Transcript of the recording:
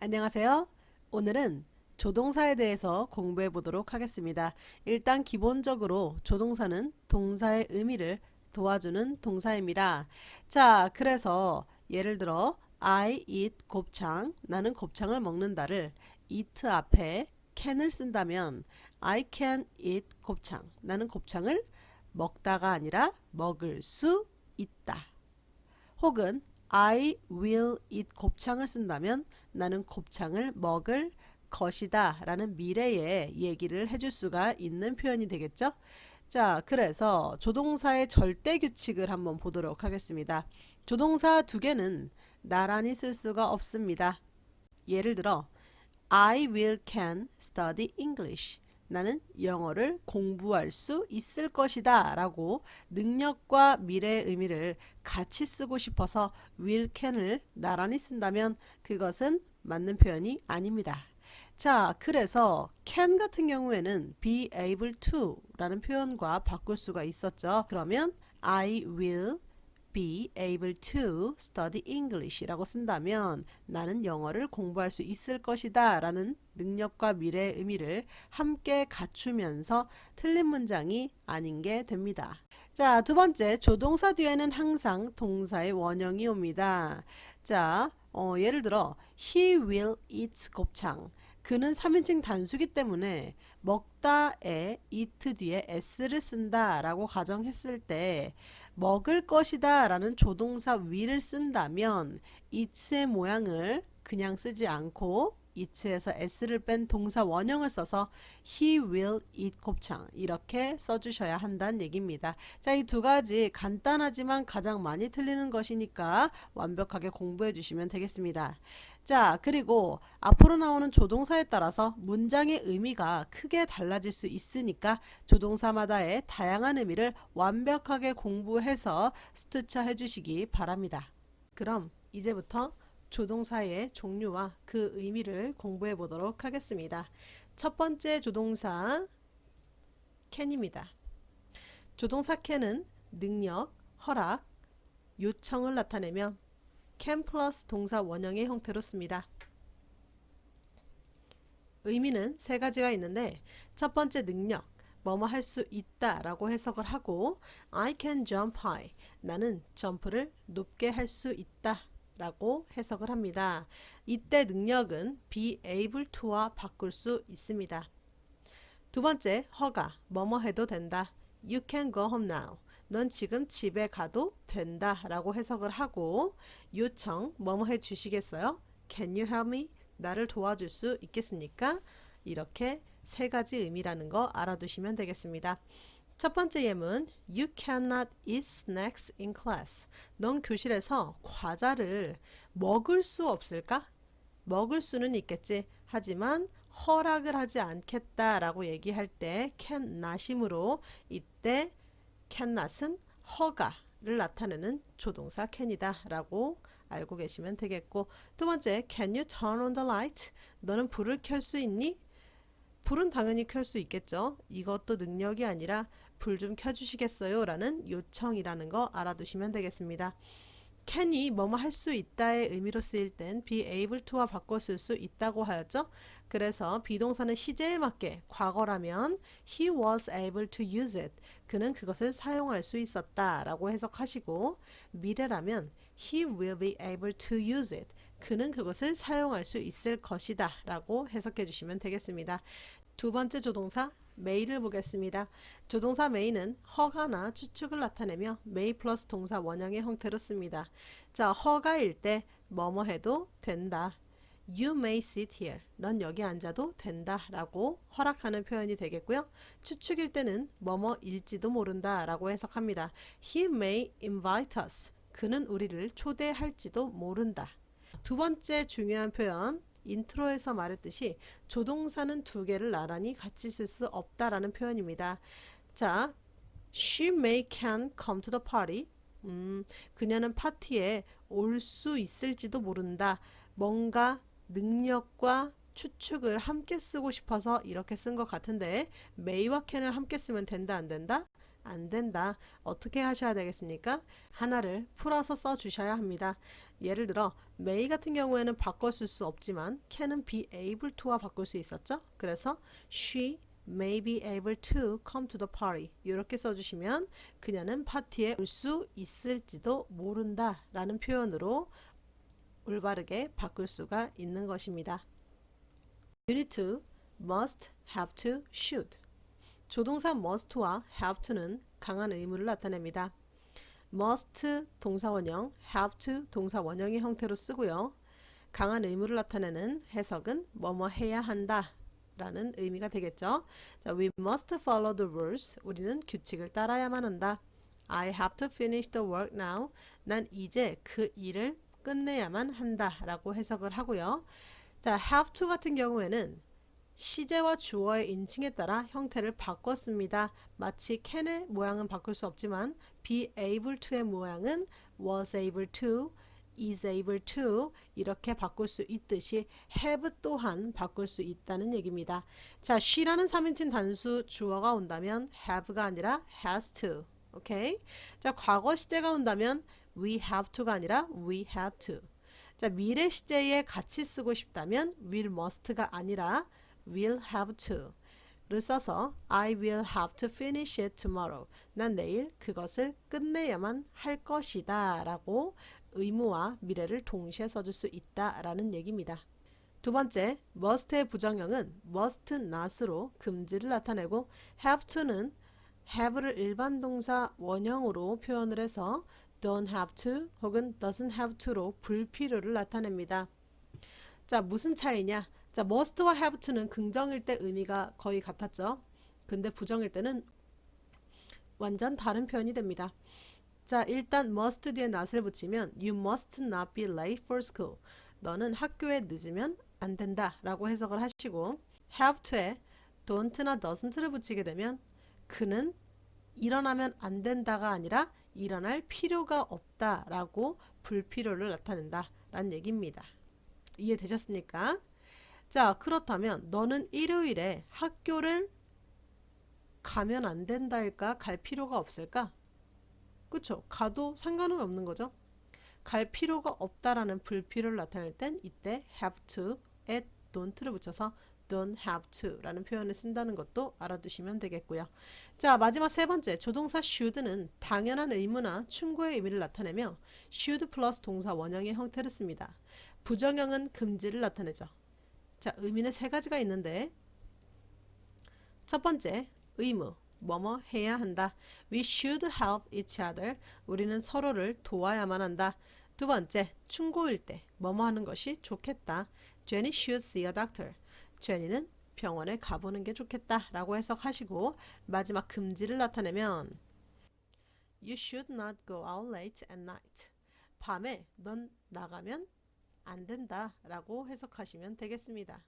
안녕하세요. 오늘은 조동사에 대해서 공부해 보도록 하겠습니다. 일단 기본적으로 조동사는 동사의 의미를 도와주는 동사입니다. 자, 그래서 예를 들어 I eat 곱창, 나는 곱창을 먹는다를 eat 앞에 can을 쓴다면 I can eat 곱창, 나는 곱창을 먹다가 아니라 먹을 수 있다. 혹은 I will eat 곱창을 쓴다면 나는 곱창을 먹을 것이다 라는 미래의 얘기를 해줄 수가 있는 표현이 되겠죠? 자, 그래서 조동사의 절대 규칙을 한번 보도록 하겠습니다. 조동사 두 개는 나란히 쓸 수가 없습니다. 예를 들어, I will can study English. 나는 영어를 공부할 수 있을 것이다 라고 능력과 미래의 의미를 같이 쓰고 싶어서 will can을 나란히 쓴다면 그것은 맞는 표현이 아닙니다. 자, 그래서 can 같은 경우에는 be able to 라는 표현과 바꿀 수가 있었죠. 그러면 I will be able to study English 라고 쓴다면 나는 영어를 공부할 수 있을 것이다 라는 능력과 미래의 의미를 함께 갖추면서 틀린 문장이 아닌 게 됩니다. 자, 두 번째, 조동사 뒤에는 항상 동사의 원형이 옵니다. 자, 어, 예를 들어, he will eat 곱창. 그는 3인칭 단수기 때문에 먹다에 eat 뒤에 s를 쓴다 라고 가정했을 때 먹을 것이다 라는 조동사 will을 쓴다면 eat의 모양을 그냥 쓰지 않고 eat에서 s를 뺀 동사 원형을 써서 he will eat 곱창 이렇게 써주셔야 한다는 얘기입니다. 자, 이 두 가지 간단하지만 가장 많이 틀리는 것이니까 완벽하게 공부해 주시면 되겠습니다. 자, 그리고 앞으로 나오는 조동사에 따라서 문장의 의미가 크게 달라질 수 있으니까 조동사마다의 다양한 의미를 완벽하게 공부해서 스투차 해주시기 바랍니다. 그럼 이제부터 조동사의 종류와 그 의미를 공부해 보도록 하겠습니다. 첫 번째 조동사 can입니다. 조동사 can은 능력, 허락, 요청을 나타내며 can 플러스 동사 원형의 형태로 씁니다. 의미는 세 가지가 있는데 첫 번째 능력, 뭐뭐 할 수 있다 라고 해석을 하고 I can jump high, 나는 점프를 높게 할 수 있다 라고 해석을 합니다. 이때 능력은 be able to와 바꿀 수 있습니다. 두 번째, 허가, 뭐뭐 해도 된다. You can go home now. 넌 지금 집에 가도 된다 라고 해석을 하고 요청, 뭐뭐 해 주시겠어요? Can you help me? 나를 도와줄 수 있겠습니까? 이렇게 세 가지 의미라는 거 알아두시면 되겠습니다. 첫 번째 예문 You cannot eat snacks in class. 넌 교실에서 과자를 먹을 수 없을까? 먹을 수는 있겠지. 하지만 허락을 하지 않겠다라고 얘기할 때 cannot이므로 이때 cannot은 허가를 나타내는 조동사 can이다라고 알고 계시면 되겠고 두 번째 can you turn on the light? 너는 불을 켤 수 있니? 불은 당연히 켤 수 있겠죠. 이것도 능력이 아니라 불 좀 켜주시겠어요? 라는 요청이라는 거 알아두시면 되겠습니다. can이 뭐뭐 할 수 있다의 의미로 쓰일 땐 be able to와 바꿔 쓸 수 있다고 하였죠. 그래서 비동사는 시제에 맞게 과거라면 he was able to use it. 그는 그것을 사용할 수 있었다 라고 해석하시고 미래라면 he will be able to use it. 그는 그것을 사용할 수 있을 것이다 라고 해석해 주시면 되겠습니다. 두 번째 조동사 may를 보겠습니다. 조동사 may는 허가나 추측을 나타내며 may 플러스 동사 원형의 형태로 씁니다. 자, 허가일 때 뭐뭐 해도 된다. You may sit here. 넌 여기 앉아도 된다. 라고 허락하는 표현이 되겠고요. 추측일 때는 뭐뭐일지도 모른다. 라고 해석합니다. He may invite us. 그는 우리를 초대할지도 모른다. 두 번째 중요한 표현 인트로에서 말했듯이 조동사는 두 개를 나란히 같이 쓸 수 없다라는 표현입니다. 자, she may can come to the party. 음, 그녀는 파티에 올 수 있을지도 모른다. 뭔가 능력과 추측을 함께 쓰고 싶어서 이렇게 쓴 것 같은데 may와 can을 함께 쓰면 된다 안 된다? 안 된다. 어떻게 하셔야 되겠습니까? 하나를 풀어서 써 주셔야 합니다. 예를 들어 may 같은 경우에는 바꿔 쓸 수 없지만 can은 be able to와 바꿀 수 있었죠. 그래서 she may be able to come to the party 이렇게 써주시면 그녀는 파티에 올 수 있을지도 모른다 라는 표현으로 올바르게 바꿀 수가 있는 것입니다. Unit 2 must, have to, should 조동사 must와 have to는 강한 의무를 나타냅니다. must 동사 원형, have to 동사 원형의 형태로 쓰고요. 강한 의무를 나타내는 해석은 뭐뭐 해야 한다 라는 의미가 되겠죠. 자, we must follow the rules. 우리는 규칙을 따라야만 한다. I have to finish the work now. 난 이제 그 일을 끝내야만 한다 라고 해석을 하고요. 자, have to 같은 경우에는 시제와 주어의 인칭에 따라 형태를 바꿨습니다. 마치 can의 모양은 바꿀 수 없지만 be able to의 모양은 was able to, is able to 이렇게 바꿀 수 있듯이 have 또한 바꿀 수 있다는 얘기입니다. 자, she라는 3인칭 단수 주어가 온다면 have가 아니라 has to. 오케이? 자, 과거 시제가 온다면 we have to가 아니라 we had to. 자, 미래 시제에 같이 쓰고 싶다면 will must가 아니라 will have to. 를 써서 I will have to finish it tomorrow. 난 내일 그것을 끝내야만 할 것이다 라고 의무와 미래를 동시에 써줄 수 있다 라는 얘기입니다. 두 번째, must의 부정형은 must not으로 금지를 나타내고 have to는 have를 일반 동사 원형으로 표현을 해서 don't have to 혹은 doesn't have to로 불필요를 나타냅니다. 자, 무슨 차이냐? 자, must와 have to는 긍정일 때 의미가 거의 같았죠. 근데 부정일 때는 완전 다른 표현이 됩니다. 자, 일단 must 뒤에 not을 붙이면 you must not be late for school. 너는 학교에 늦으면 안 된다 라고 해석을 하시고 have to에 don't나 doesn't를 붙이게 되면 그는 일어나면 안 된다가 아니라 일어날 필요가 없다 라고 불필요를 나타낸다 라는 얘기입니다. 이해되셨습니까? 자, 그렇다면 너는 일요일에 학교를 가면 안 된다일까? 갈 필요가 없을까? 그쵸? 가도 상관은 없는 거죠. 갈 필요가 없다라는 불필요를 나타낼 땐 이때 have to에 don't를 붙여서 don't have to 라는 표현을 쓴다는 것도 알아두시면 되겠고요. 자, 마지막 세 번째, 조동사 should는 당연한 의무나 충고의 의미를 나타내며 should 플러스 동사 원형의 형태를 씁니다. 부정형은 금지를 나타내죠. 자, 의미는 세 가지가 있는데 첫 번째, 의무. 뭐뭐 해야 한다. We should help each other. 우리는 서로를 도와야만 한다. 두 번째, 충고일 때 뭐뭐 하는 것이 좋겠다. Jenny should see a doctor. 제니는 병원에 가보는 게 좋겠다 라고 해석하시고 마지막 금지를 나타내면 You should not go out late at night. 밤에 넌 나가면 안 된다 라고 해석하시면 되겠습니다.